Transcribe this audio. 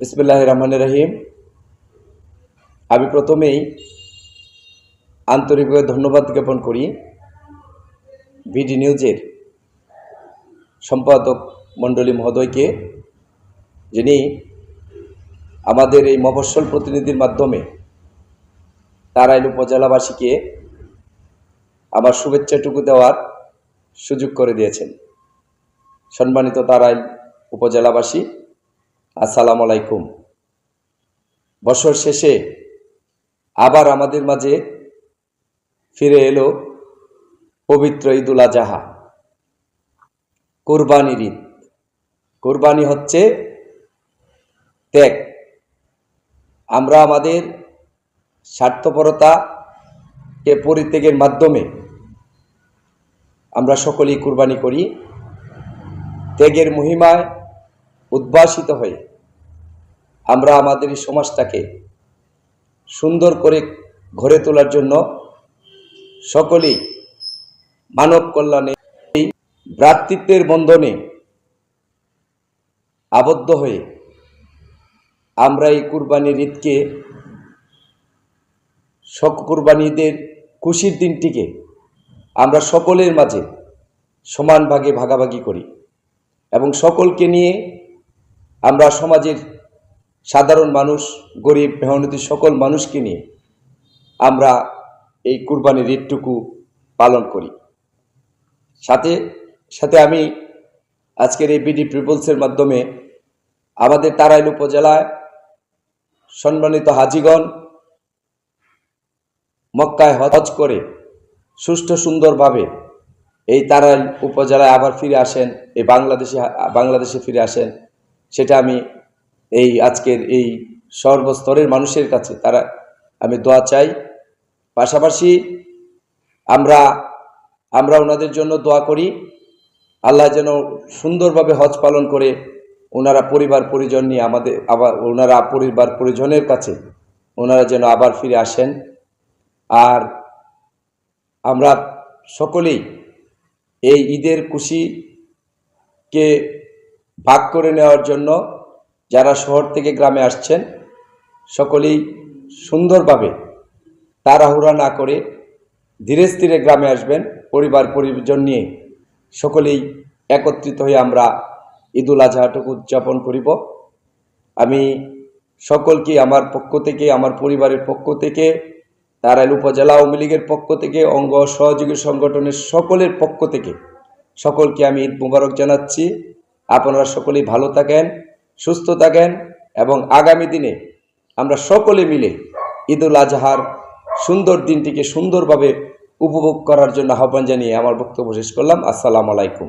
বিসমুল্লাহ রহমান রহিম। আমি প্রথমেই আন্তরিকভাবে ধন্যবাদ জ্ঞাপন করি বিডি নিউজের সম্পাদক মণ্ডলী মহোদয়কে, যিনি আমাদের এই মফস্বল প্রতিনিধির মাধ্যমে তারাইল উপজেলাবাসীকে আমার শুভেচ্ছাটুকু দেওয়ার সুযোগ করে দিয়েছেন। সম্মানিত তারাইল উপজেলাবাসী আসসালামু আলাইকুম। বছর শেষে আবার আমাদের মাঝে ফিরে এলো পবিত্র ঈদুল আজাহা। কোরবানির ঈদ। কোরবানি হচ্ছে ত্যাগ। আমরা আমাদের স্বার্থপরতাকে পরিত্যাগের মাধ্যমে আমরা সকলেই কুরবানি করি। ত্যাগের মহিমায় উদ্ভাসিত হয়ে আমরা আমাদের এই সমাজটাকে সুন্দর করে গড়ে তোলার জন্য সকলেই মানব কল্যাণে ভ্রাতৃত্বের বন্ধনে আবদ্ধ হয়ে আমরা এই কুরবানির ঈদকে সক কুরবানিদের খুশির দিনটিকে আমরা সকলের মাঝে সমান ভাগে ভাগাভাগি করি এবং সকলকে নিয়ে আমরা সমাজের সাধারণ মানুষ, গরিব, মেহনতি সকল মানুষকে নিয়ে আমরা এই কুরবানির ঈদটুকু পালন করি। সাথে সাথে আমি আজকের এই বিডি পিপলসের মাধ্যমে আমাদের তারাইল উপজেলায় সম্মানিত হাজিগণ মক্কায় হজ করে সুষ্ঠু সুন্দরভাবে এই তারাইল উপজেলায় আবার ফিরে আসেন, এই বাংলাদেশে বাংলাদেশে ফিরে আসেন। সেটা আমি এই আজকের এই সর্বস্তরের মানুষের কাছে, তারা আমি দোয়া চাই। পাশাপাশি আমরা আমরা ওনাদের জন্য দোয়া করি। আল্লাহ যেন সুন্দরভাবে হজ পালন করে ওনারা পরিবার পরিজন নিয়ে আমাদের, আবার ওনারা পরিবার পরিজনের কাছে ওনারা যেন আবার ফিরে আসেন। আর আমরা সকলেই এই ঈদের খুশিকে ভাগ করে নেওয়ার জন্য যারা শহর থেকে গ্রামে আসছেন, সকলেই সুন্দরভাবে তাড়াহুড়া না করে ধীরে স্থিরে গ্রামে আসবেন, পরিবার পরিজন নিয়ে সকলেই একত্রিত হয়ে আমরা ঈদুল আজহাটুকু উদযাপন করিব। আমি সকলকে আমার পক্ষ থেকে, আমার পরিবারের পক্ষ থেকে তারাইল উপজেলা আওয়ামী লীগের পক্ষ থেকে, অঙ্গ সহযোগী সংগঠনের সকলের পক্ষ থেকে সকলকে আমি ঈদ মুবারক জানাচ্ছি। আপনারা সকলেই ভালো থাকেন, সুস্থ থাকেন এবং আগামী দিনে আমরা সকলে মিলে ঈদুল আজহার সুন্দর দিনটিকে সুন্দরভাবে উপভোগ করার জন্য আহ্বান জানিয়ে আমার বক্তব্য শেষ করলাম। আসসালামু আলাইকুম।